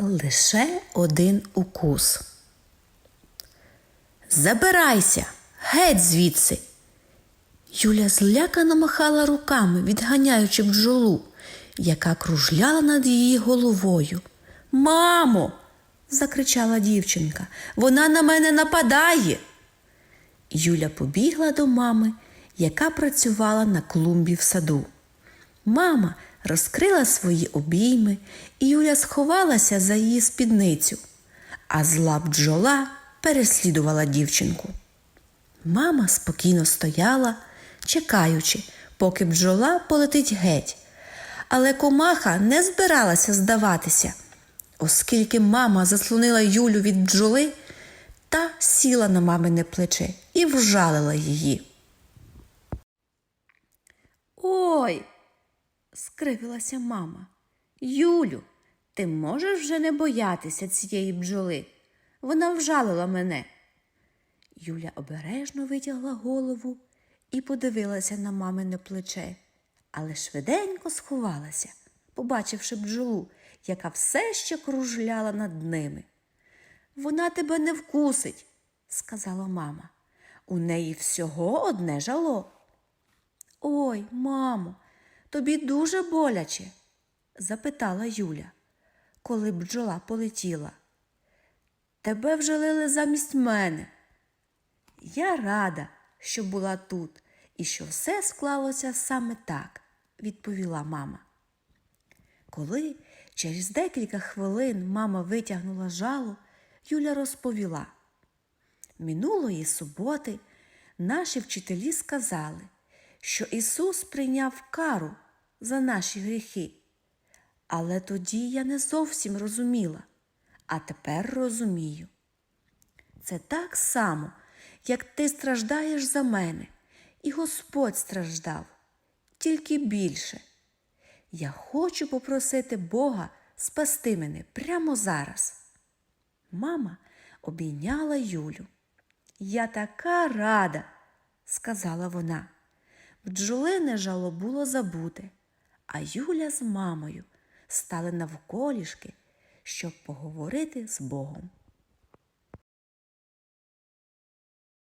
Лише один укус. Забирайся, геть звідси. Юля злякано махала руками, відганяючи бджолу, яка кружляла над її головою. Мамо. закричала дівчинка, вона на мене нападає. Юля побігла до мами, яка працювала на клумбі в саду. Мама розкрила свої обійми, і Юля сховалася за її спідницю, а зла бджола переслідувала дівчинку. Мама спокійно стояла, чекаючи, поки бджола полетить геть. Але комаха не збиралася здаватися, оскільки мама заслонила Юлю від бджоли та сіла на мамине плече і вжалила її. Ой, скривилася мама. Юлю, ти можеш вже не боятися цієї бджоли. Вона вжалила мене. Юля обережно витягла голову і подивилася на мамине плече, але швиденько сховалася, побачивши бджолу, яка все ще кружляла над ними. Вона тебе не вкусить, сказала мама. У неї всього одне жало. Ой, мамо, тобі дуже боляче? запитала Юля, коли бджола полетіла. Тебе вжалили замість мене. Я рада, що була тут і що все склалося саме так, відповіла мама. Коли через декілька хвилин мама витягнула жало, Юля розповіла. Минулої суботи наші вчителі сказали, що Ісус прийняв кару за наші гріхи. Але тоді я не зовсім розуміла, а тепер розумію. Це так само, як ти страждаєш за мене, і Господь страждав, тільки більше. Я хочу попросити Бога спасти мене прямо зараз. Мама обійняла Юлю. Я така рада, сказала вона. Бджолине жало було забуте, а Юля з мамою стали навколішки, щоб поговорити з Богом.